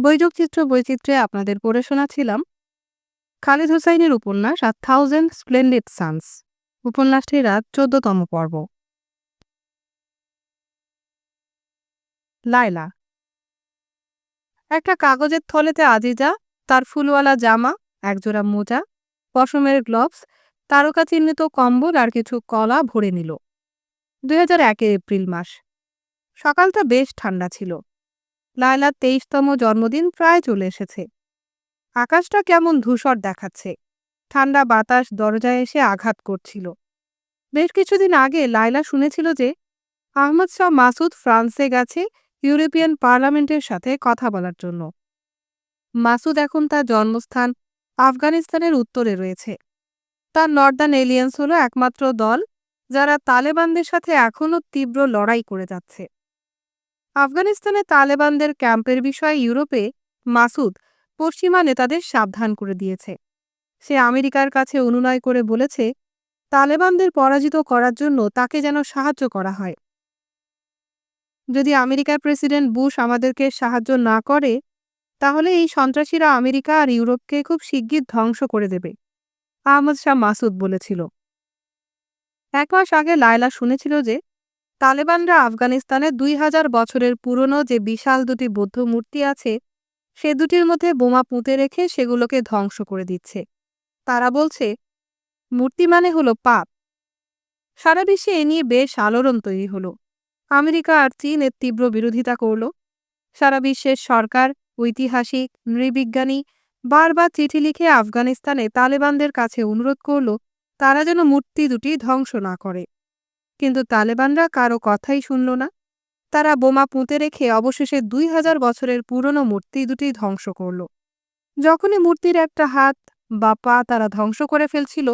বৈযোগচিত্র বৈচিত্র্যে আপনাদের পড়ে শোনাছিলাম খালিদ হোসাইনের উপন্যাস আ থাউজেন্ড স্প্লেন্ডেড সানস উপন্যাসটির আজ চোদ্দতম পর্ব। লায়লা। একটা কাগজের থলেতে আজিজা, তার ফুলওয়ালা জামা, একজোড়া মোজা, পশমের গ্লোভস তারকা চিহ্নিত কম্বল আর কিছু কলা ভরে নিল। দুই হাজার এপ্রিল মাস। সকালটা বেশ ঠান্ডা ছিল। লায়লার তেইশতম জন্মদিন প্রায় চলে এসেছে। আকাশটা কেমন ধূসর দেখাচ্ছে। ঠান্ডা বাতাস দরজায় এসে আঘাত করছিল। বেশ কিছুদিন আগে লায়লা শুনেছিল যে, আহমদ শাহ মাসুদ ফ্রান্সে গেছে ইউরোপিয়ান পার্লামেন্টের সাথে কথা বলার জন্য। মাসুদ এখন তার জন্মস্থান আফগানিস্তানের উত্তরে রয়েছে। তার নর্দার্ন এলিয়েন্স হল একমাত্র দল যারা তালেবানদের সাথে এখনও তীব্র লড়াই করে যাচ্ছে। আফগানিস্তানে তালেবানদের ক্যাম্পের বিষয়ে ইউরোপে মাসুদ পশ্চিমা নেতাদের সাবধান করে দিয়েছে। সে আমেরিকার কাছে অনুনয় করে বলেছে, তালেবানদের পরাজিত করার জন্য তাকে যেন সাহায্য করা হয়। যদি আমেরিকার প্রেসিডেন্ট বুশ আমাদেরকে সাহায্য না করে, তাহলে এই সন্ত্রাসীরা আমেরিকা আর ইউরোপকে খুব শিগগির ধ্বংস করে দেবে। আহমদ শাহ মাসুদ বলেছিল। এক মাস আগে লায়লা শুনেছিল যে তালেবানরা আফগানিস্তানে দুই হাজার বছরের পুরনো যে বিশাল দুটি বৌদ্ধ মূর্তি আছে, সে দুটির মধ্যে বোমা পুঁতে রেখে সেগুলোকে ধ্বংস করে দিচ্ছে। তারা বলছে, মূর্তি মানে হলো পাপ। সারা বিশ্বে এ নিয়ে বেশ আলোড়ন তৈরি হলো। আমেরিকা আর চীন এর তীব্র বিরোধিতা করল। সারা বিশ্বের সরকার, ঐতিহাসিক, নৃবিজ্ঞানী বারবার চিঠি লিখে আফগানিস্তানে তালেবানদের কাছে অনুরোধ করল, তারা যেন মূর্তি দুটি ধ্বংস না করে। কিন্তু তালেবানরা কারও কথাই শুনল না। তারা বোমা পুঁতে রেখে অবশেষে দুই হাজার বছরের পুরনো মূর্তি দুটি ধ্বংস করল। যখনই মূর্তির একটা হাত বা পা তারা ধ্বংস করে ফেলছিল,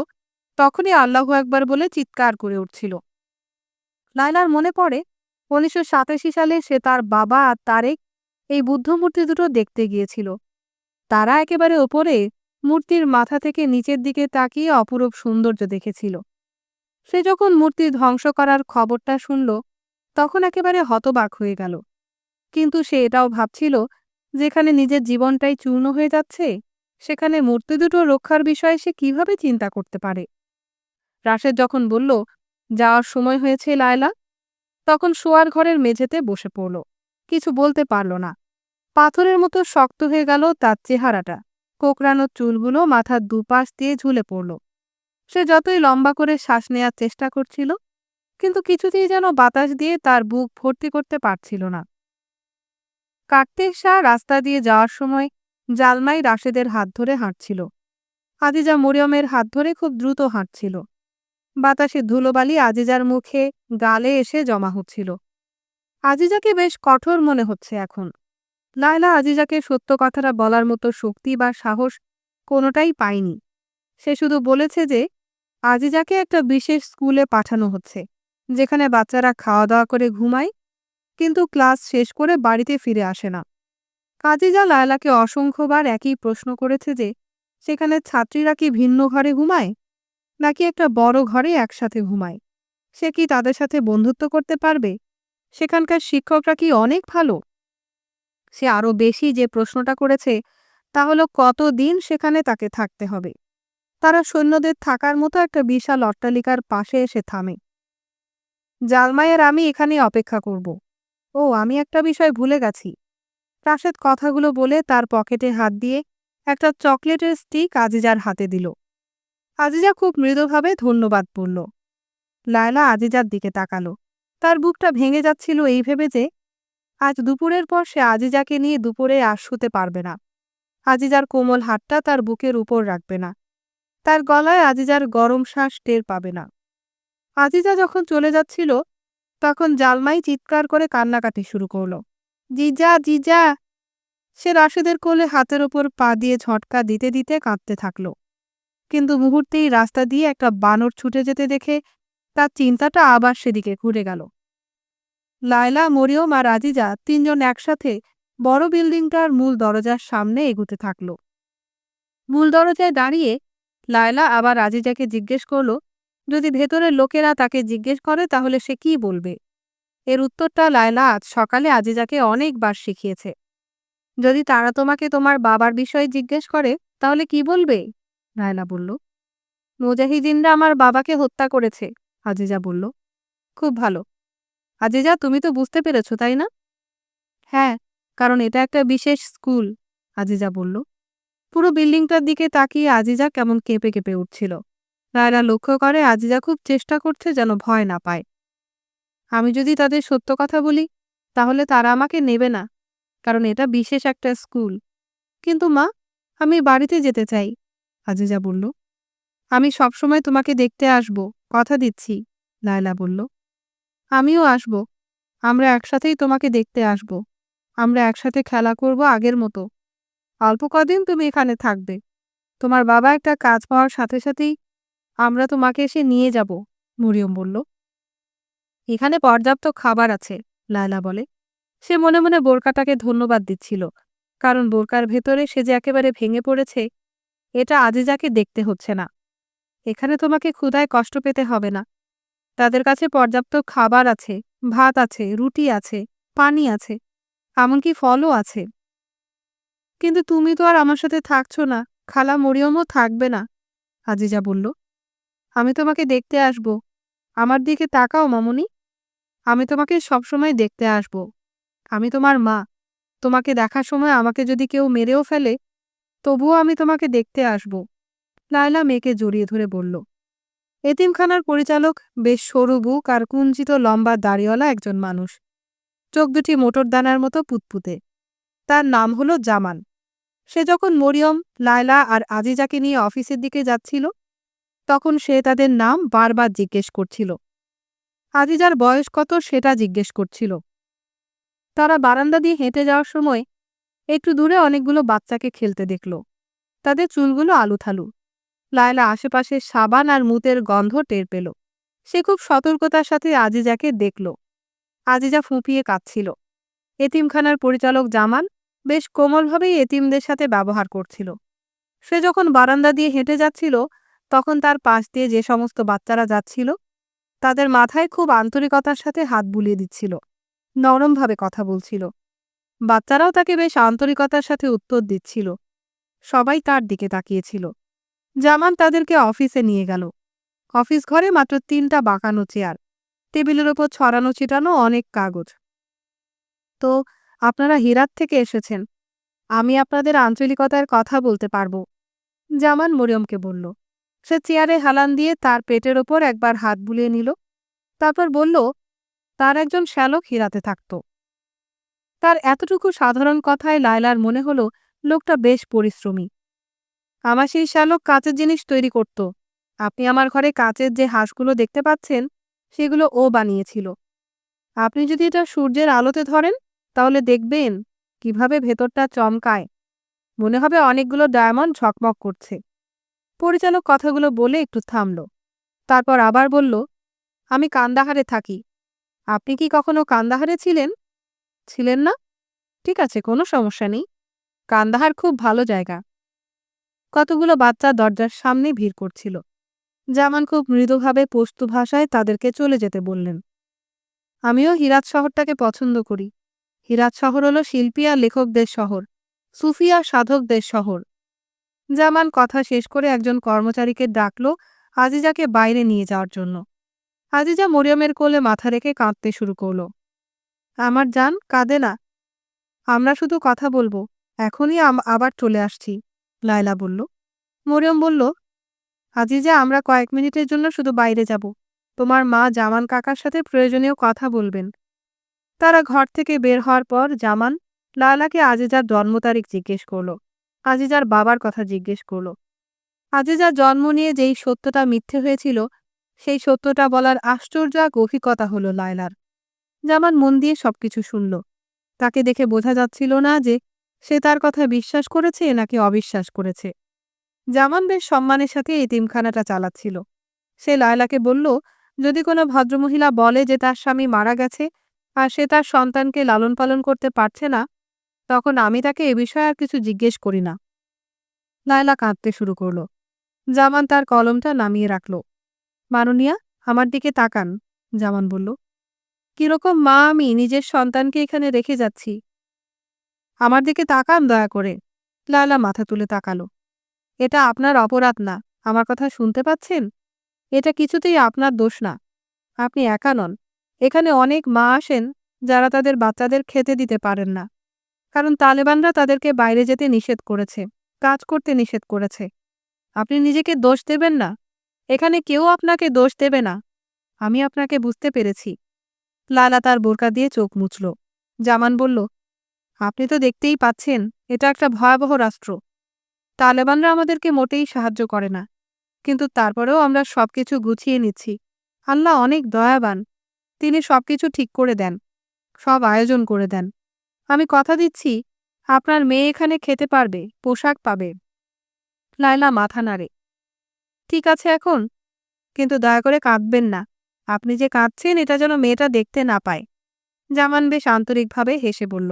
তখনই আল্লাহ একবার বলে চিৎকার করে উঠছিল। লাইলার মনে পড়ে, উনিশশো সাতাশি সালে সে তার বাবা আর তারেক এই বুদ্ধ মূর্তি দুটো দেখতে গিয়েছিল। তারা একেবারে ওপরে মূর্তির মাথা থেকে নিচের দিকে তাকিয়ে অপরূপ সৌন্দর্য দেখেছিল। সে যখন মূর্তি ধ্বংস করার খবরটা শুনল, তখন একেবারে হতবাক হয়ে গেল। কিন্তু সে এটাও ভাবছিল, যেখানে নিজের জীবনটাই চূর্ণ হয়ে যাচ্ছে, সেখানে মূর্তি দুটো রক্ষার বিষয়ে সে কীভাবে চিন্তা করতে পারে? রাশেদ যখন বলল, যাওয়ার সময় হয়েছে লায়লা, তখন শোয়ার ঘরের মেঝেতে বসে পড়ল। কিছু বলতে পারল না। পাথরের মতো শক্ত হয়ে গেল তার চেহারাটা। কোকড়ানো চুলগুলো মাথার দুপাশ দিয়ে ঝুলে পড়ল। সে যতই লম্বা করে শ্বাস নেয়ার চেষ্টা করছিল, কিন্তু কিছুতেই যেন বাতাস দিয়ে তার বুক ভর্তি করতে পারছিল না। কার্তিক শাহ রাস্তা দিয়ে যাওয়ার সময় জালমাই রাশেদের হাত ধরে হাঁটছিল। আজিজা মরিয়মের হাত ধরে খুব দ্রুত হাঁটছিল। বাতাসে ধুলোবালি আজিজার মুখে, গালে এসে জমা হচ্ছিল। আজিজাকে বেশ কঠোর মনে হচ্ছে এখন। লায়লা আজিজাকে সত্য কথাটা বলার মতো শক্তি বা সাহস কোনোটাই পায়নি। সে শুধু বলেছে যে আজিজাকে একটা বিশেষ স্কুলে পাঠানো হচ্ছে, যেখানে বাচ্চারা খাওয়া দাওয়া করে ঘুমায়, কিন্তু ক্লাস শেষ করে বাড়িতে ফিরে আসে না। কাজিজা লায়লাকে অসংখ্যবার একই প্রশ্ন করেছে যে, সেখানে ছাত্রীরা কি ভিন্ন ঘরে ঘুমায়, নাকি একটা বড় ঘরে একসাথে ঘুমায়? সে কি তাদের সাথে বন্ধুত্ব করতে পারবে? সেখানকার শিক্ষকরা কি অনেক ভালো? সে আরও বেশি যে প্রশ্নটা করেছে, তা হলো কতদিন সেখানে তাকে থাকতে হবে? তারা সৈন্যদের থাকার মতো একটা বিশাল অট্টালিকার পাশে এসে থামে। জালমাইয়ের, আমি এখানে অপেক্ষা করব। ও, আমি একটা বিষয় ভুলে গেছি। রাশেদ কথাগুলো বলে তার পকেটে হাত দিয়ে একটা চকলেটের স্টিক আজিজার হাতে দিল। আজিজা খুব মৃদুভাবে ধন্যবাদ বলল লায়লা আজিজার দিকে তাকালো। তার বুকটা ভেঙে যাচ্ছিল এই ভেবে যে আজ দুপুরের পর সে আজিজাকে নিয়ে দুপুরে আর পারবে না। আজিজার কোমল হাতটা তার বুকের উপর রাখবে না। তার গলায় আজিজার গরম শ্বাস টের পাবে না। আজিজা যখন চলে যাচ্ছিল, তখন জালমাই চিৎকার করে কান্নাকাটি শুরু করল। জিজা জিজা! সে রাশেদের কোলে হাতের ওপর পা দিয়ে ঝটকা দিতে দিতে কাঁদতে থাকল। কিন্তু মুহূর্তেই রাস্তা দিয়ে একটা বানর ছুটে যেতে দেখে তার চিন্তাটা আবার সেদিকে ঘুরে গেল। লায়লা, মরিয়ম আর আজিজা তিনজন একসাথে বড় বিল্ডিংটার মূল দরজার সামনে এগুতে থাকল। মূল দরজায় দাঁড়িয়ে লায়লা আবার আজিজাকে জিজ্ঞেস করল, যদি ভেতরের লোকেরা তাকে জিজ্ঞেস করে, তাহলে সে কি বলবে? এর উত্তরটা লায়লা আজ সকালে আজিজাকে অনেকবার শিখিয়েছে। যদি তারা তোমাকে তোমার বাবার বিষয়ে জিজ্ঞেস করে, তাহলে কি বলবে? লায়লা বলল, মুজাহিদিনরা আমার বাবাকে হত্যা করেছে, আজিজা বলল, খুব ভালো। আজিজা, তুমি তো বুঝতে পেরেছ, তাই না? হ্যাঁ কারণ এটা একটা বিশেষ স্কুল, আজিজা বলল পুরো বিল্ডিংটার দিকে তাকিয়ে আজিজা কেমন কেঁপে কেঁপে উঠছিল। রায়লা লক্ষ্য করে আজিজা খুব চেষ্টা করছে যেন ভয় না পায়। আমি যদি তাদের সত্য কথা বলি, তাহলে তারা আমাকে নেবে না, কারণ এটা বিশেষ একটা স্কুল। কিন্তু মা, আমি বাড়িতে যেতে চাই। আজিজা বলল। আমি সবসময় তোমাকে দেখতে আসব, কথা দিচ্ছি লায়লা বলল। আমিও আসব, আমরা একসাথেই তোমাকে দেখতে আসব। আমরা একসাথে খেলা করব আগের মতো। অল্প কদিন তুমি এখানে থাকবে। তোমার বাবা একটা কাজ পাওয়ার সাথে সাথেই আমরা তোমাকে এসে নিয়ে যাব, মরিয়ম বলল। এখানে পর্যাপ্ত খাবার আছে, লায়লা বলে। সে মনে মনে বোরকাটাকে ধন্যবাদ দিচ্ছিল, কারণ বোরকার ভেতরে সে যে একেবারে ভেঙে পড়েছে, এটা আজিজাকে দেখতে হচ্ছে না। এখানে তোমাকে ক্ষুধায় কষ্ট পেতে হবে না। তাদের কাছে পর্যাপ্ত খাবার আছে, ভাত আছে, রুটি আছে, পানি আছে, এমনকি ফলও আছে। কিন্তু তুমি তো আর আমার সাথে থাকছো না। খালা মরিয়মও থাকবে না। আজিজা বলল, আমি তোমাকে দেখতে আসব। আমার দিকে তাকাও মামুনি। আমি তোমাকে সবসময় দেখতে আসব। আমি তোমার মা। তোমাকে দেখার সময় আমাকে যদি কেউ মেরেও ফেলে, তবুও আমি তোমাকে দেখতে আসব। লায়লা মেয়েকে জড়িয়ে ধরে বলল, এতিমখানার পরিচালক বেশ সরু বুক আর কুঞ্চিত লম্বা দাড়িওয়ালা একজন মানুষ। চোখ দুটি মোটর দানার মতো পুতপুতে। তার নাম হলো জামান। সে যখন মরিয়ম, লায়লা আর আজিজাকে নিয়ে অফিসের দিকে যাচ্ছিল, তখন সে তাদের নাম বারবার জিজ্ঞেস করছিল। আজিজার বয়স কত সেটা জিজ্ঞেস করছিল। তারা বারান্দা দিয়ে হেঁটে যাওয়ার সময় একটু দূরে অনেকগুলো বাচ্চাকে খেলতে দেখল। তাদের চুলগুলো আলুথালু। লায়লা আশেপাশে সাবান আর মুতের গন্ধ টের পেল। সে খুব সতর্কতার সাথে আজিজাকে দেখল। আজিজা ফুঁপিয়ে কাঁদছিল। এতিমখানার পরিচালক জামান বেশ কোমলভাবেই এতিমদের সাথে ব্যবহার করছিল। সে যখন বারান্দা দিয়ে হেঁটে যাচ্ছিল, তখন তার পাশ দিয়ে যে সমস্ত বাচ্চারা যাচ্ছিল, তাদের মাথায় খুব আন্তরিকতার সাথে হাত বুলিয়ে দিচ্ছিল, নরমভাবে কথা বলছিল। বাচ্চারাও তাকে বেশ আন্তরিকতার সাথে উত্তর দিচ্ছিল। সবাই তার দিকে তাকিয়েছিল। জামান তাদেরকে অফিসে নিয়ে গেল। অফিস ঘরে মাত্র তিনটা বাঁকানো চেয়ার, টেবিলের ওপর ছড়ানো ছিটানো অনেক কাগজ। তো আপনারা হিরাত থেকে এসেছেন। আমি আপনাদের আঞ্চলিকতার কথা বলতে পারব। জামান মরিয়মকে বলল, সে চেয়ারে হালান দিয়ে তার পেটের ওপর একবার হাত বুলিয়ে নিল। তারপর বলল, তার একজন শ্যালক হিরাতে থাকত। তার এতটুকু সাধারণ কথায় লায়লার মনে হলো, লোকটা বেশ পরিশ্রমী। আমার সেই শ্যালক কাঁচের জিনিস তৈরি করত। আপনি আমার ঘরে কাঁচের যে হাঁসগুলো দেখতে পাচ্ছেন, সেগুলো ও বানিয়েছিল। আপনি যদি এটা সূর্যের আলোতে ধরেন তাহলে দেখবেন কীভাবে ভেতরটা চমকায়। মনে হবে অনেকগুলো ডায়মন্ড ঝকমক করছে। পরিচালক কথাগুলো বলে একটু থামল। তারপর আবার বলল, আমি কান্দাহারে থাকি। আপনি কি কখনো কান্দাহারে ছিলেন? ছিলেন না। ঠিক আছে, কোনো সমস্যা নেই। কান্দাহার খুব ভালো জায়গা। কতগুলো বাচ্চা দরজার সামনে ভিড় করছিল। জামান খুব মৃদুভাবে পস্তু ভাষায় তাদেরকে চলে যেতে বললেন, আমিও হিরাত শহরটাকে পছন্দ করি। হিরাত শহর হলো শিল্পী আর লেখকদের শহর, সুফি আর সাধকদের শহর। জামান কথা শেষ করে একজন কর্মচারীকে ডাকল আজিজাকে বাইরে নিয়ে যাওয়ার জন্য। আজিজা মরিয়মের কোলে মাথা রেখে কাঁদতে শুরু করল। আমার যান কাঁদে না। আমরা শুধু কথা বলব, এখনই আবার চলে আসছি, লায়লা বলল। মরিয়ম বলল, আজিজা, আমরা কয়েক মিনিটের জন্য শুধু বাইরে যাব। তোমার মা জামান কাকার সাথে প্রয়োজনীয় কথা বলবেন। তারা ঘর থেকে বের হওয়ার পর জামান লালাকে আজিজার জন্ম তারিখ জিজ্ঞেস করল। আজিজার বাবার কথা জিজ্ঞেস করল। আজিজার জন্ম নিয়ে যেই সত্যটা মিথ্যে হয়েছিল, সেই সত্যটা বলার আশ্চর্য অভিজ্ঞতা হলো লায়লার। জামান মন দিয়ে সবকিছু শুনল। তাকে দেখে বোঝা যাচ্ছিল না যে সে তার কথা বিশ্বাস করেছে নাকি অবিশ্বাস করেছে। জামান বেশ সম্মানের সাথে এতিমখানাটা চালাচ্ছিল। সে লায়লাকে বলল, যদি কোনো ভদ্রমহিলা বলে যে তার স্বামী মারা গেছে আর সে তার সন্তানকে লালন পালন করতে পারছে না, তখন আমি তাকে এ বিষয়ে আর কিছু জিজ্ঞেস করি না। লায়লা কাঁদতে শুরু করল। জামান তার কলমটা নামিয়ে রাখল। মাননিয়া, আমার দিকে তাকান, জামান বলল। কীরকম মা আমি নিজের সন্তানকে এখানে রেখে যাচ্ছি? আমার দিকে তাকান দয়া করে, লায়লা মাথা তুলে তাকালো। এটা আপনার অপরাধ না, আমার কথা শুনতে পাচ্ছেন? এটা কিছুতেই আপনার দোষ না। আপনি একা নন। এখানে অনেক মা আসেন যারা তাদের বাচ্চাদের খেতে দিতে পারেন না। কারণ তালেবানরা তাদেরকে বাইরে যেতে নিষেধ করেছে, কাজ করতে নিষেধ করেছে। আপনি নিজেকে দোষ দেবেন না। এখানে কেউ আপনাকে দোষ দেবে না। আমি আপনাকে বুঝতে পেরেছি। লালা তার বোরকা দিয়ে চোখ মুছল। জামান বলল, আপনি তো দেখতেই পাচ্ছেন, এটা একটা ভয়াবহ রাষ্ট্র। তালেবানরা আমাদেরকে মোটেই সাহায্য করে না। কিন্তু তারপরেও আমরা সবকিছু গুছিয়ে নিচ্ছি। আল্লাহ অনেক দয়াবান। তিনি সবকিছু ঠিক করে দেন, সব আয়োজন করে দেন। আমি কথা দিচ্ছি, আপনার মেয়ে এখানে খেতে পারবে, পোশাক পাবে। লায়লা মাথা নাড়ে। ঠিক আছে এখন, কিন্তু দয়া করে কাঁদবেন না, আপনি যে কাঁদছেন এটা যেন মেয়েটা দেখতে না পায়। জামান বেশ আন্তরিকভাবে হেসে বলল।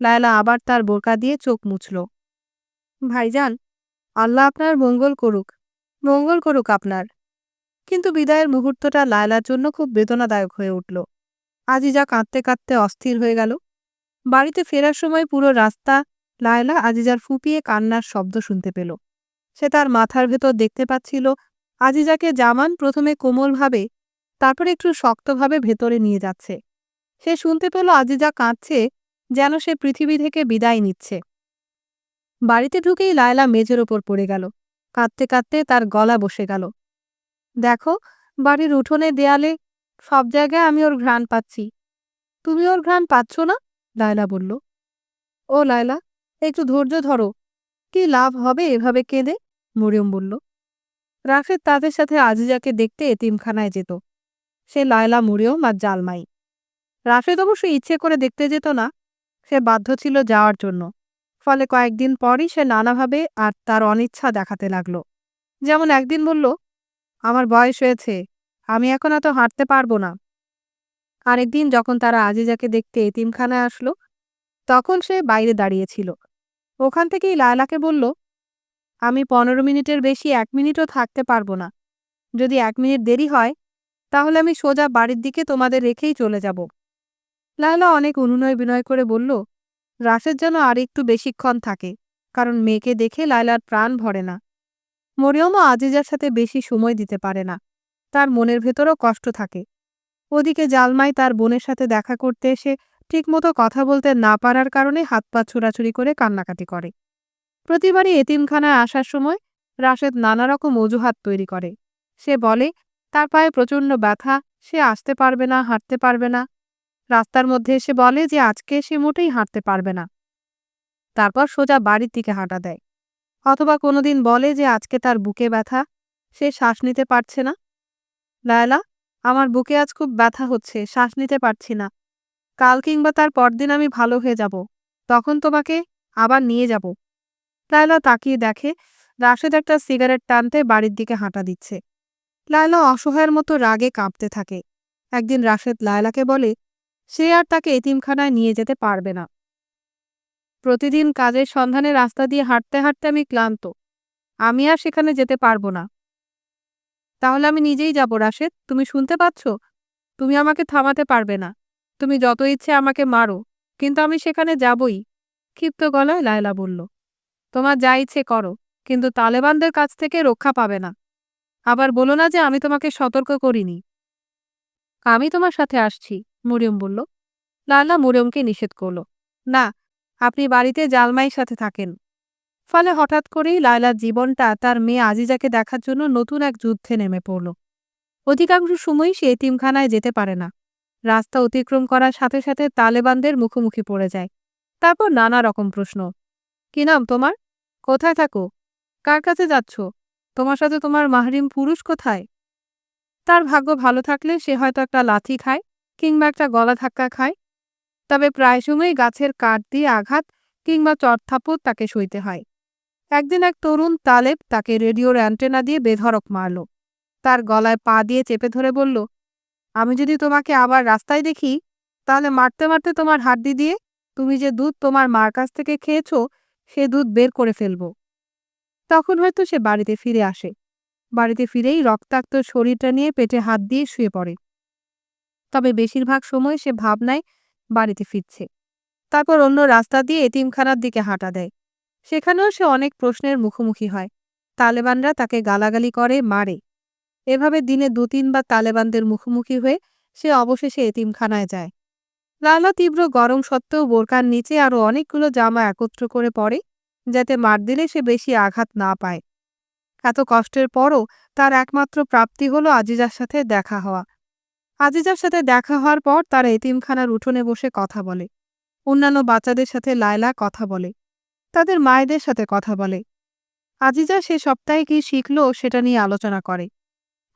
লায়লা আবার তার বোরকা দিয়ে চোখ মুছল। ভাইজান, আল্লাহ আপনার মঙ্গল করুক মঙ্গল করুক আপনার। কিন্তু বিদায়ের মুহূর্তটা লায়লার জন্য খুব বেদনাদায়ক হয়ে উঠল। আজিজা কাঁদতে কাঁদতে অস্থির হয়ে গেল। বাড়িতে ফেরার সময় পুরো রাস্তা লায়লা আজিজার ফুপিয়ে কান্নার শব্দ শুনতে পেল। সে তার মাথার ভেতর দেখতে পাচ্ছিল আজিজাকে জামান প্রথমে কোমলভাবে, তারপর একটু শক্তভাবে ভেতরে নিয়ে যাচ্ছে। সে শুনতে পেল আজিজা কাঁদছে, যেন সে পৃথিবী থেকে বিদায় নিচ্ছে। বাড়িতে ঢুকেই লায়লা মেজের ওপর পড়ে গেল। কাঁদতে কাঁদতে তার গলা বসে গেল। দেখো, বাড়ির উঠোনে, দেয়ালে, সব জায়গায় আমি ওর ঘ্রাণ পাচ্ছি। তুমি ওর ঘ্রাণ পাচ্ছ না? লায়লা বলল। ও লায়লা, একটু ধৈর্য ধরো। কি লাভ হবে এভাবে কেঁদে? মরিয়ম বলল। রাফেদ তাদের সাথে আজিজাকে দেখতে এতিমখানায় যেত। সে লায়লা, মরিয়ম আর জালমাই। রাফেদ অবশ্য ইচ্ছে করে দেখতে যেত না। সে বাধ্য ছিল যাওয়ার জন্য। ফলে কয়েকদিন পরই সে নানাভাবে আর তার অনিচ্ছা দেখাতে লাগল। যেমন একদিন বলল আমার বয়স হয়েছে, আমি এখন এত হাঁটতে পারব না। আরেকদিন যখন তারা আজিজাকে দেখতে এতিমখানায় আসলো, তখন সে বাইরে দাঁড়িয়েছিল। ওখান থেকেই লায়লাকে বলল, আমি পনেরো মিনিটের বেশি এক মিনিটও থাকতে পারব না। যদি এক মিনিট দেরি হয়, তাহলে আমি সোজা বাড়ির দিকে তোমাদের রেখেই চলে যাব। লায়লা অনেক অনুনয় বিনয় করে বলল রাশের যেন আর একটু বেশিক্ষণ থাকে, কারণ মেয়েকে দেখে লায়লার প্রাণ ভরে না। মরিয়মও আজিজার সাথে বেশি সময় দিতে পারে না। তার মনের ভেতরও কষ্ট থাকে। ওদিকে জালমাই তার বোনের সাথে দেখা করতে এসে ঠিকমতো কথা বলতে না পারার কারণে হাত পা ছোড়াছুড়ি করে কান্নাকাটি করে। প্রতিবারই এতিমখানায় আসার সময় রাশেদ নানা রকম অজুহাত তৈরি করে। সে বলে, তার পায়ে প্রচণ্ড ব্যথা, সে আসতে পারবে না, হাঁটতে পারবে না। রাস্তার মধ্যে এসে বলে যে, আজকে সে মোটেই হাঁটতে পারবে না। তারপর সোজা বাড়ির দিকে হাঁটা দেয়। অথবা কোনোদিন বলে যে আজকে তার বুকে ব্যথা, সে শ্বাস নিতে পারছে না? লায়লা, আমার বুকে আজ খুব ব্যথা হচ্ছে, শ্বাস নিতে পারছি না। কাল কিংবা তার পরদিন আমি ভালো হয়ে যাব, তখন তোমাকে আবার নিয়ে যাব। লায়লা তাকিয়ে দেখে, রাশেদ একটা সিগারেট টানতে বাড়ির দিকে হাঁটা দিচ্ছে। লায়লা অসহায়ের মতো রাগে কাঁপতে থাকে। একদিন রাশেদ লায়লাকে বলে, সে আর তাকে এতিমখানায় নিয়ে যেতে পারবে না। প্রতিদিন কাজের সন্ধানে রাস্তা দিয়ে হাঁটতে হাঁটতে আমি ক্লান্ত। আমি আর সেখানে যেতে পারব না। তাহলে আমি নিজেই যাব, রাশেদ। তুমি শুনতে পাচ্ছ? তুমি আমাকে থামাতে পারবে না। তুমি যত ইচ্ছে আমাকে মারো, কিন্তু আমি সেখানে যাবই। ক্ষিপ্ত গলায় লায়লা বলল, তোমার যা ইচ্ছে করো, কিন্তু তালেবানদের কাছ থেকে রক্ষা পাবে না। আবার বলো না যে আমি তোমাকে সতর্ক করিনি। আমি তোমার সাথে আসছি। মরিয়ম বলল। লালা মরিয়মকে নিষেধ করল, না আপনি বাড়িতে জালমাইয়ের সাথে থাকেন। ফলে হঠাৎ করেই লায়লার জীবনটা তার মেয়ে আজিজাকে দেখার জন্য নতুন এক যুদ্ধে নেমে পড়ল। অধিকাংশ সময়ই সে এতিমখানায় যেতে পারে না। রাস্তা অতিক্রম করার সাথে সাথে তালেবানদের মুখোমুখি পড়ে যায়। তারপর নানা রকম প্রশ্ন। কি নাম তোমার? কোথায় থাকো? কার কাছে যাচ্ছ? তোমার সাথে তোমার মাহরিম পুরুষ কোথায়? তার ভাগ্য ভালো থাকলে সে হয়তো একটা লাথি খায় কিংবা একটা গলা ধাক্কা খায়। তবে প্রায় সময়ই গাছের কাঠ দিয়ে আঘাত কিংবা চটথাপড় তাকে সইতে হয়। একদিন এক তরুণ তালেব তাকে রেডিওর অ্যান্টেনা দিয়ে বেধরক মারল। তার গলায় পা দিয়ে চেপে ধরে বলল, আমি যদি তোমাকে আবার রাস্তায় দেখি, তাহলে মারতে মারতে তোমার হাড্ডি দিয়ে তুমি যে দুধ তোমার মার কাছ থেকে খেয়েছ, সে দুধ বের করে ফেলব। তখন হয়তো সে বাড়িতে ফিরে আসে। বাড়িতে ফিরেই রক্তাক্ত শরীরটা নিয়ে পেটে হাত দিয়ে শুয়ে পড়ে। তবে বেশিরভাগ সময় সে ভাবনায় বাড়িতে ফিরছে। তারপর অন্য রাস্তা দিয়ে এতিমখানার দিকে হাঁটা দেয়। সেখানেও সে অনেক প্রশ্নের মুখোমুখি হয়। তালেবানরা তাকে গালাগালি করে, মারে। এভাবে দিনে দু তিনবার তালেবানদের মুখোমুখি হয়ে সে অবশেষে এতিমখানায় যায়। লালা তীব্র গরম সত্ত্বেও বোরকার নিচে আরও অনেকগুলো জামা একত্র করে পরে, যাতে মার দিলে সে বেশি আঘাত না পায়। এত কষ্টের পরও তার একমাত্র প্রাপ্তি হলো আজিজার সাথে দেখা হওয়া। আজিজার সাথে দেখা হওয়ার পর তারা এতিমখানার উঠোনে বসে কথা বলে। অন্যান্য বাচ্চাদের সাথে লায়লা কথা বলে। তাদের মায়েদের সাথে কথা বলে। আজিজা সে সপ্তাহে কি শিখল সেটা নিয়ে আলোচনা করে।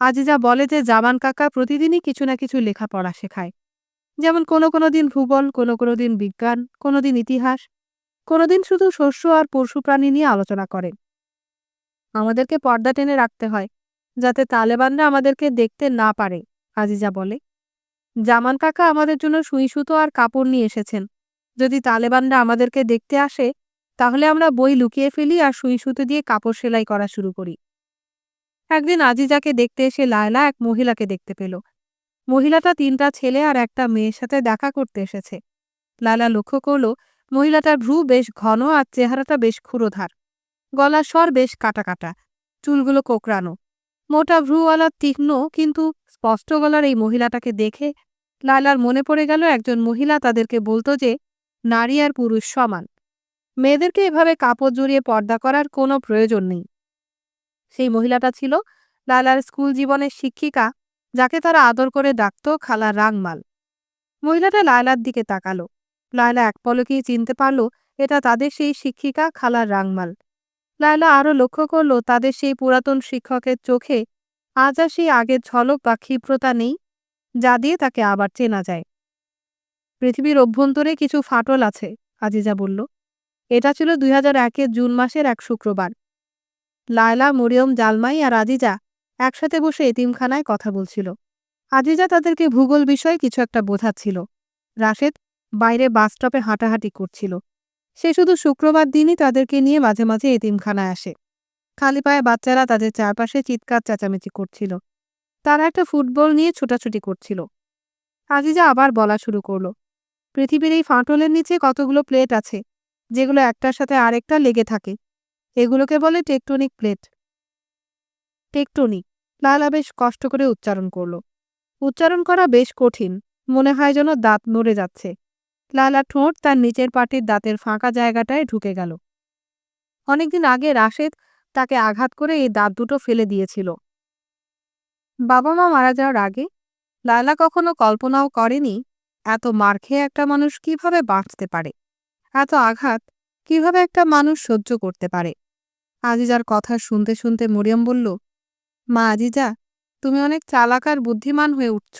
আজিজা বলে যে জামান কাকা প্রতিদিনই কিছু না কিছু লেখাপড়া শেখায়। যেমন কোনো কোনো দিন ভূগোল, কোনো কোনো দিন বিজ্ঞান, কোনো দিন ইতিহাস, কোনো দিন শুধু শস্য আর পশু প্রাণী নিয়ে আলোচনা করেন আমাদেরকে পর্দা টেনে রাখতে হয়, যাতে তালেবানরা আমাদেরকে দেখতে না পারে। আজিজা বলে, জামান কাকা আমাদের জন্য সুই সুতো আর কাপড় নিয়ে এসেছেন। যদি তালেবানরা আমাদেরকে দেখতে আসে, তাহলে আমরা বই লুকিয়ে ফেলি আর সুই সুতো দিয়ে কাপড় সেলাই করা শুরু করি। একদিন আজিজাকে দেখতে এসে লায়লা এক মহিলাকে দেখতে পেল। মহিলাটা তিনটা ছেলে আর একটা মেয়ের সাথে দেখা করতে এসেছে। লায়লা লক্ষ্য করল, মহিলাটার ভ্রু বেশ ঘন আর চেহারাটা বেশ ক্ষুরোধার। গলার স্বর বেশ কাটা কাটা, চুলগুলো কোকড়ানো। মোটা ভ্রুওয়ালা তীক্ষ্ণ, কিন্তু স্পষ্ট গলার এই মহিলাটাকে দেখে লায়লার মনে পড়ে গেল, একজন মহিলা তাদেরকে বলতো যে, নারী আর পুরুষ সমান। মেয়েদেরকে এভাবে কাপড় জড়িয়ে পর্দা করার কোনো প্রয়োজন নেই। সেই মহিলাটা ছিল লালার স্কুল জীবনের শিক্ষিকা, যাকে তারা আদর করে ডাকত খালা রাংমাল মহিলাটা লায়লার দিকে তাকালো। লায়লা এক পলকেই চিনতে পারল, এটা তাদের সেই শিক্ষিকা খালা রাংমাল লায়লা আরও লক্ষ্য করল, তাদের সেই পুরাতন শিক্ষকের চোখে আজ আর সেই আগের ঝলক বা ক্ষিপ্রতা নেই, যা দিয়ে তাকে আবার চেনা যায়। পৃথিবীর অভ্যন্তরে কিছু ফাটল আছে, আজিজা বলল। এটা ছিল দুই হাজার একের জুন মাসের এক শুক্রবার। লায়লা, মরিয়ম, জালমাই আর আজিজা একসাথে বসে এতিমখানায় কথা বলছিল। আজিজা তাদেরকে ভূগোল বিষয়ে কিছু একটা বোঝাচ্ছিল। রাশেদ বাইরে বাস স্টপে হাঁটাহাঁটি করছিল। সে শুধু শুক্রবার দিনই তাদেরকে নিয়ে মাঝে মাঝে এতিমখানায় আসে। খালি পায়ে বাচ্চারা তাদের চারপাশে চিৎকার, চেঁচামেচি করছিল। তারা একটা ফুটবল নিয়ে ছোটাছুটি করছিল। আজিজা আবার বলা শুরু করল, পৃথিবীর এই ফাটলের নিচে কতগুলো প্লেট আছে, যেগুলো একটার সাথে আরেকটা লেগে থাকে? এগুলোকে বলে টেকটনিক প্লেট। টেকটনিক, লালা বেশ কষ্ট করে উচ্চারণ করল। উচ্চারণ করা বেশ কঠিন, মনে হয় যেন দাঁত নড়ে যাচ্ছে। লালা ঠোঁট তার নিচের পাটির দাঁতের ফাঁকা জায়গাটায় ঢুকে গেল। অনেকদিন আগে রাশেদ তাকে আঘাত করে এই দাঁত দুটো ফেলে দিয়েছিল। বাবা মা মারা যাওয়ার আগে লায়লা কখনো কল্পনাও করেনি, এত মার খেয়ে একটা মানুষ কীভাবে বাঁচতে পারে? এত আঘাত কীভাবে একটা মানুষ সহ্য করতে পারে? আজিজার কথা শুনতে শুনতে মরিয়ম বলল, মা আজিজা, তুমি অনেক চালাক আর বুদ্ধিমান হয়ে উঠছ।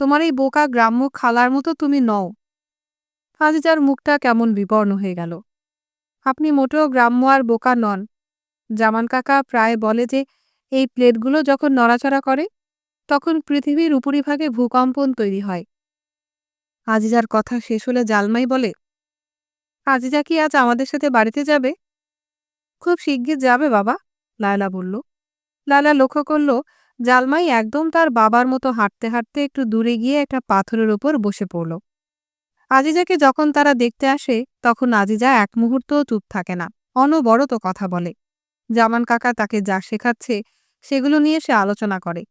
তোমার এই বোকা গ্রাম্য খালার মতো তুমি নও। আজিজার মুখটা কেমন বিবর্ণ হয়ে গেল। আপনি মোটেও গ্রাম্য আর বোকা নন জামান কাকা প্রায় বলে যে, এই প্লেটগুলো যখন নড়াচড়া করে, তখন পৃথিবীর উপরিভাগে ভূকম্পন তৈরি হয়। আজিজার কথা শেষ হলে জালমাই বলে, আজিজা কি আজ আমাদের সাথে বাড়িতে যাবে? খুব শিগগির যাবে বাবা, লায়লা বলল। লায়লা লক্ষ্য করল, জালমাই একদম তার বাবার মতো হাঁটতে হাঁটতে একটু দূরে গিয়ে একটা পাথরের ওপর বসে পড়ল। আজিজাকে যখন তারা দেখতে আসে, তখন আজিজা এক মুহূর্তও চুপ থাকে না, অনবরত কথা বলে। জামান কাকা তাকে যা শেখাচ্ছে সেগুলো নিয়ে সে আলোচনা করে।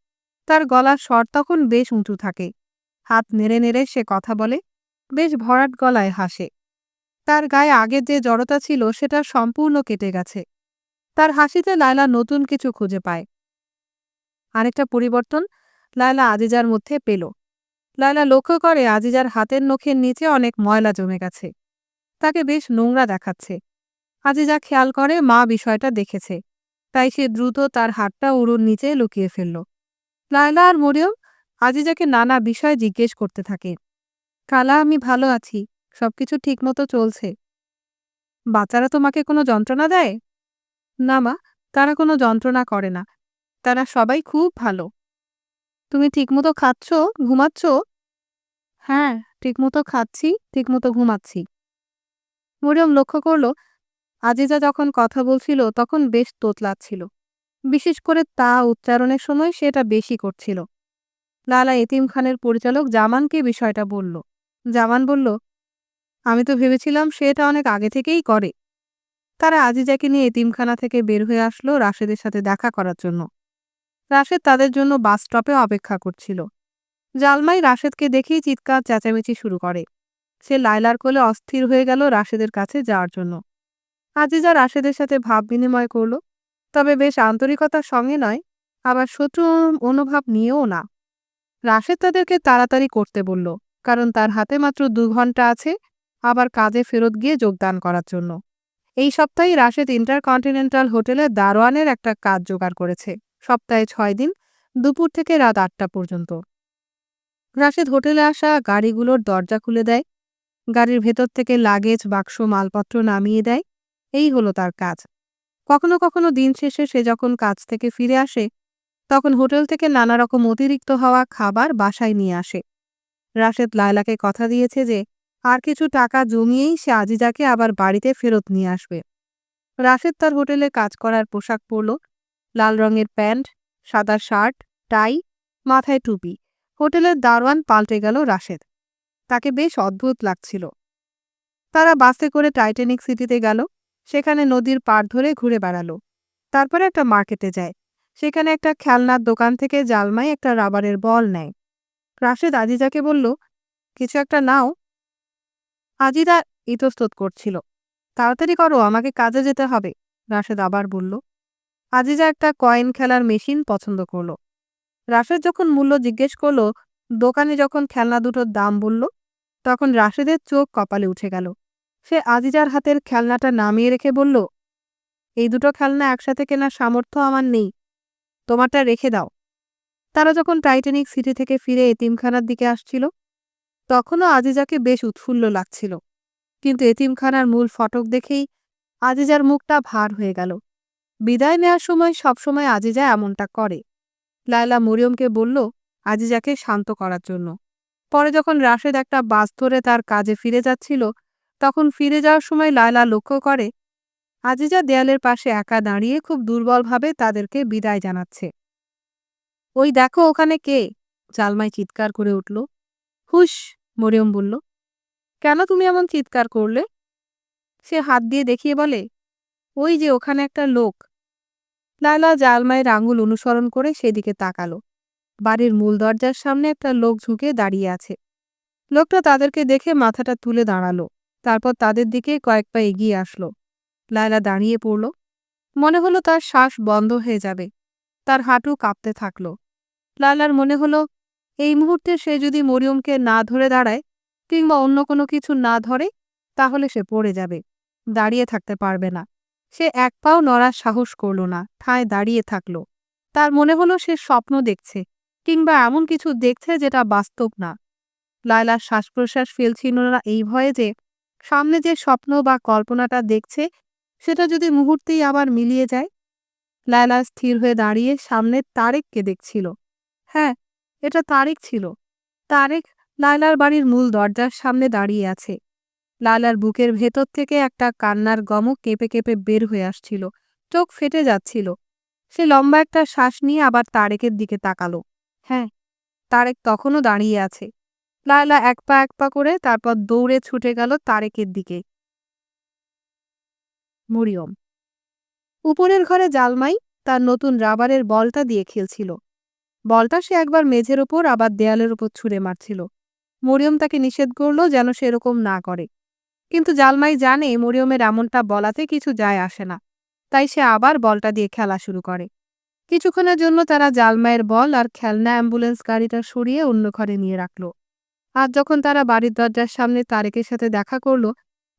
তার গলার স্বর তখন বেশ উঁচু থাকে। হাত নেড়ে নেড়ে সে কথা বলে, বেশ ভরাট গলায় হাসে। তার গায়ে আগের যে জড়তা ছিল সেটা সম্পূর্ণ কেটে গেছে। তার হাসিতে লায়লা নতুন কিছু খুঁজে পায়। আরেকটা পরিবর্তন লায়লা আজিজার মধ্যে পেল। লায়লা লক্ষ্য করে আজিজার হাতের নখের নিচে অনেক ময়লা জমে গেছে। তাকে বেশ নোংরা দেখাচ্ছে। আজিজা খেয়াল করে মা বিষয়টা দেখেছে। তাই সে দ্রুত তার হাতটা উড়ুর নিচে লুকিয়ে ফেলল। লায়লা আর মরিয়ম আজিজাকে নানা বিষয় জিজ্ঞেস করতে থাকে। কালা, আমি ভালো আছি। সবকিছু ঠিকমতো চলছে। বাচ্চারা তোমাকে কোনো যন্ত্রণা দেয়? না মা, তারা কোনো যন্ত্রণা করে না। তারা সবাই খুব ভালো। তুমি ঠিকমতো খাচ্ছ? ঘুমাচ্ছ? হ্যাঁ ঠিকমতো খাচ্ছি, ঠিকমতো ঘুমাচ্ছি। মরিয়ম লক্ষ্য করল আজিজা যখন কথা বলছিল, তখন বেশ তোতলাচ্ছিল। বিশেষ করে তা উচ্চারণের সময় সেটা বেশি করছিল। লালা এতিম খানের পরিচালক জামানকে বিষয়টা বলল। জামান বলল, আমি তো ভেবেছিলাম সে এটা অনেক আগে থেকেই করে। তারা আজিজাকে নিয়ে এতিমখানা থেকে বের হয়ে আসলো রাশেদের সাথে দেখা করার জন্য। রাশেদ তাদের জন্য বাস স্টপে অপেক্ষা করছিল। জালমাই রাশেদকে দেখেই চিৎকার চেঁচামেচি শুরু করে। সে লায়লার কোলে অস্থির হয়ে গেল রাশেদের কাছে যাওয়ার জন্য। আজিজা রাশেদের সাথে ভাব বিনিময় করল। তবে বেশ আন্তরিকতার সঙ্গে নয়, আবার শত্রু অনুভব নিয়েও না। রাশেদ তাদেরকে তাড়াতাড়ি করতে বলল, কারণ তার হাতে মাত্র দু ঘণ্টা আছে, আবার কাজে ফেরত গিয়ে যোগদান করার জন্য। এই সপ্তাহে রাশেদ ইন্টারকন্টিনেন্টাল হোটেলে দারোয়ানের একটা কাজ জোগাড় করেছে, সপ্তাহে ছয় দিন, দুপুর থেকে রাত আটটা পর্যন্ত। রাশেদ হোটেলে আসা গাড়িগুলোর দরজা খুলে দেয়। গাড়ির ভেতর থেকে লাগেজ, বাক্স, মালপত্র নামিয়ে দেয়। এই হলো তার কাজ। কখনো কখনো দিন শেষে সে যখন কাজ থেকে ফিরে আসে, তখন হোটেল থেকে নানা রকম অতিরিক্ত হওয়া খাবার বাসায় নিয়ে আসে। রাশেদ লায়লাকে কথা দিয়েছে যে, আর কিছু টাকা জমিয়েই সে আজিজাকে আবার বাড়িতে ফেরত নিয়ে আসবে। রাশেদ তার হোটেলে কাজ করার পোশাক পরল, লাল রঙের প্যান্ট, সাদা শার্ট, টাই, মাথায় টুপি। হোটেলের দারোয়ান পাল্টে গেল রাশেদ। তাকে বেশ অদ্ভুত লাগছিল। তারা বাসে করে টাইটানিক সিটিতে গেল। সেখানে নদীর পাড় ধরে ঘুরে বেড়ালো। তারপরে একটা মার্কেটে যায়। সেখানে একটা খেলনার দোকান থেকে জালমাই একটা রাবারের বল নেয়। রাশেদ আজিজাকে বলল, কিছু একটা নাও। আজিদা ইতস্তত করছিল, তাড়াতাড়ি করো, আমাকে কাজে যেতে হবে। রাশেদ আবার বলল, আজিজা একটা কয়েন খেলার মেশিন পছন্দ করল। রাশেদ যখন মূল্য জিজ্ঞেস করল, দোকানে যখন খেলনা দুটোর দাম বলল, তখন রাশেদের চোখ কপালে উঠে গেল। সে আজিজার হাতের খেলনাটা নামিয়ে রেখে বলল, এই দুটো খেলনা একসাথে কেনার সামর্থ্য আমার নেই। তোমারটা রেখে দাও। তারা যখন টাইটানিক সিটি থেকে ফিরে এতিমখানার দিকে আসছিল, তখনও আজিজাকে বেশ উৎফুল্ল লাগছিল। কিন্তু এতিমখানার মূল ফটক দেখেই আজিজার মুখটা ভার হয়ে গেল। বিদায় নেওয়ার সময় সবসময় আজিজা এমনটা করে। লায়লা মরিয়মকে বলল, আজিজাকে শান্ত করার জন্য। পরে যখন রাশেদ একটা বাস ধরে তার কাজে ফিরে যাচ্ছিল তখন ফিরে যাওয়ার সময় লায়লা লক্ষ্য করে, আজিজা দেয়ালের পাশে একা দাঁড়িয়ে খুব দুর্বলভাবে তাদেরকে বিদায় জানাচ্ছে। ওই দেখো ওখানে কে? জালমাই চিৎকার করে উঠল। হুস মরিয়ম বলল। কেন তুমি এমন চিৎকার করলে? সে হাত দিয়ে দেখিয়ে বলে, ওই যে ওখানে একটা লোক। লায়লা জালমায়ের আঙুল অনুসরণ করে সেদিকে তাকালো। বাড়ির মূল দরজার সামনে একটা লোক ঝুঁকে দাঁড়িয়ে আছে। লোকটা তাদেরকে দেখে মাথাটা তুলে দাঁড়াল। তারপর তাদের দিকে কয়েক পা এগিয়ে আসলো। লায়লা দাঁড়িয়ে পড়ল। মনে হলো তার শ্বাস বন্ধ হয়ে যাবে। তার হাঁটু কাঁপতে থাকল। লায়লার মনে হলো, এই মুহূর্তে সে যদি মরিয়মকে না ধরে দাঁড়ায় কিংবা অন্য কোনো কিছু না ধরে, তাহলে সে পড়ে যাবে। দাঁড়িয়ে থাকতে পারবে না। সে এক পাও নড়ার সাহস করল না, ঠায় দাঁড়িয়ে থাকল। তার মনে হলো সে স্বপ্ন দেখছে, কিংবা এমন কিছু দেখছে যেটা বাস্তব না। লায়লার শ্বাস প্রশ্বাস ফেলছিল না এই ভয়ে যে সামনে যে স্বপ্ন বা কল্পনাটা দেখছে, সেটা যদি মুহূর্তেই আবার মিলিয়ে যায়? লায়লা স্থির হয়ে দাঁড়িয়ে সামনের তারেককে দেখছিল। হ্যাঁ এটা তারেক ছিল। তারেক লায়লার বাড়ির মূল দরজার সামনে দাঁড়িয়ে আছে। লালার বুকের ভেতর থেকে একটা কান্নার গমক কেঁপে কেঁপে বের হয়ে আসছিল। চোখ ফেটে যাচ্ছিল। সে লম্বা একটা শ্বাস নিয়ে আবার তারেকের দিকে তাকালো। হ্যাঁ তারেক তখনও দাঁড়িয়ে আছে। লায়লা এক পা এক পা করে তারপর দৌড়ে ছুটে গেল তারেকের দিকে। মরিয়ম। উপরের ঘরে জালমাই তার নতুন রাবারের বলটা দিয়ে খেলছিল। বলটা সে একবার মেঝের ওপর, আবার দেয়ালের ওপর ছুঁড়ে মারছিল। মরিয়ম তাকে নিষেধ করল যেন সে এরকম না করে। কিন্তু জালমাই জানে মরিয়মের এমনটা বলাতে কিছু যায় আসে না। তাই সে আবার বলটা দিয়ে খেলা শুরু করে। কিছুক্ষণের জন্য তারা জালমায়ের বল আর খেলনা অ্যাম্বুলেন্স গাড়িটা সরিয়ে অন্য ঘরে নিয়ে রাখল। আর যখন তারা বাড়ির দরজার সামনে তারেকের সাথে দেখা করল,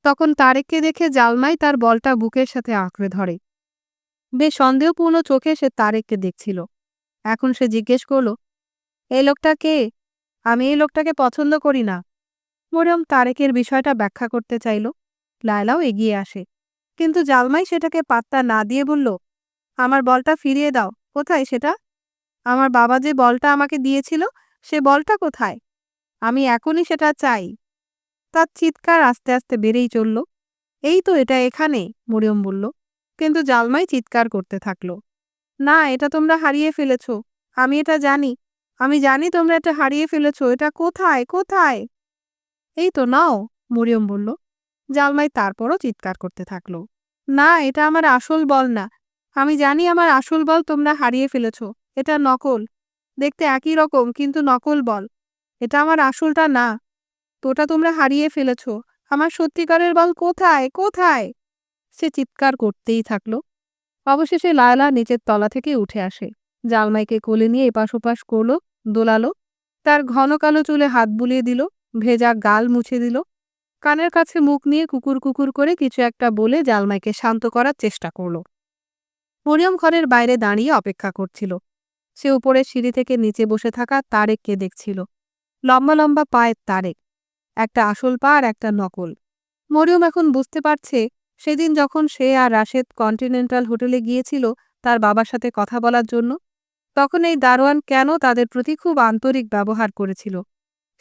তখন তারেককে দেখে জালমাই তার বলটা বুকের সাথে আঁকড়ে ধরে। বেশ সন্দেহপূর্ণ চোখে সে তারেককে দেখছিল। এখন সে জিজ্ঞেস করল, এই লোকটা কে? আমি এই লোকটাকে পছন্দ করি না। মরিয়ম তারেকের বিষয়টা ব্যাখ্যা করতে চাইল। লায়লাও এগিয়ে আসে। কিন্তু জালমাই সেটাকে পাত্তা না দিয়ে বলল, আমার বলটা ফিরিয়ে দাও, কোথায় সেটা? আমার বাবা যে বলটা আমাকে দিয়েছিল, সে বলটা কোথায় আমি এখনই সেটা চাই। তার চিৎকার আস্তে আস্তে বেড়েই চলল। এই তো এটা এখানে, মরিয়ম বলল। কিন্তু জালমাই চিৎকার করতে থাকল। না, এটা তোমরা হারিয়ে ফেলেছ। আমি এটা জানি। আমি জানি তোমরা এটা হারিয়ে ফেলেছ। এটা কোথায়? কোথায়? এই তো নাও, মরিয়ম বলল। জালমাই তারপরও চিৎকার করতে থাকল। না, এটা আমার আসল বল না। আমি জানি আমার আসল বল তোমরা হারিয়ে ফেলেছ। এটা নকল। দেখতে একই রকম, কিন্তু নকল বল। এটা আমার আসলটা না। তোটা তোমরা হারিয়ে ফেলেছ। আমার সত্যিকারের বল কোথায়? কোথায়? সে চিৎকার করতেই থাকল। অবশেষে লায়লা নিচের তলা থেকে উঠে আসে। জালমাইকে কোলে নিয়ে এপাশ ওপাশ করল, দোলালো। তার ঘন কালো চুলে হাত বুলিয়ে দিল, ভেজা গাল মুছে দিল। কানের কাছে মুখ নিয়ে কুকুর কুকুর করে কিছু একটা বলে জালমাইকে শান্ত করার চেষ্টা করল। মরিয়ম ঘরের বাইরে দাঁড়িয়ে অপেক্ষা করছিল। সে উপরে সিঁড়ি থেকে নিচে বসে থাকা তারেককে দেখছিল। লম্বা লম্বা পায়ের তারেক একটা আসল পা আর একটা নকল। মরিয়ম এখন বুঝতে পারছে, সেদিন যখন সে আর রাশেদ কন্টিনেন্টাল হোটেলে গিয়েছিল তার বাবার সাথে কথা বলার জন্য, তখন এই দারোয়ান কেন তাদের প্রতি খুব আন্তরিক ব্যবহার করেছিল।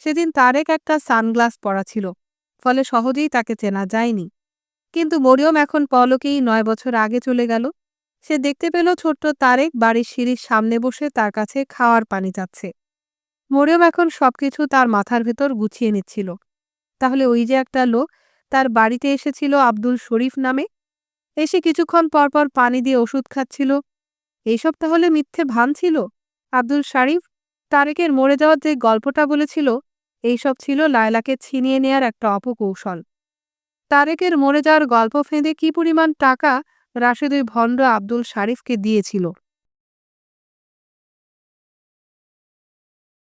সেদিন তারেক একটা সানগ্লাস পরা ছিল, ফলে সহজেই তাকে চেনা যায়নি। কিন্তু মরিয়ম এখন পলকেই নয় বছর আগে চলে গেল। সে দেখতে পেল ছোট্ট তারেক বাড়ির সিঁড়ির সামনে বসে তার কাছে খাওয়ার পানি চাচ্ছে। মরিয়ম এখন সবকিছু তার মাথার ভেতর গুছিয়ে নিচ্ছিল। তাহলে ওই যে একটা লোক তার বাড়িতে এসেছিল আব্দুল শরীফ নামে। এসে কিছুক্ষণ পরপর পানি দিয়ে ওষুধ খাচ্ছিল। এইসব তাহলে মিথ্যে ভান ছিল? আব্দুল শরীফ তারেকের মরে যাওয়ার যে গল্পটা বলেছিল, এইসব ছিল লায়লাকে ছিনিয়ে নেয়ার একটা অপকৌশল। তারেকের মরে যাওয়ার গল্প ফেঁদে কি পরিমাণ টাকা রাশেদ ওই ভণ্ড আব্দুল শারিফকে দিয়েছিল?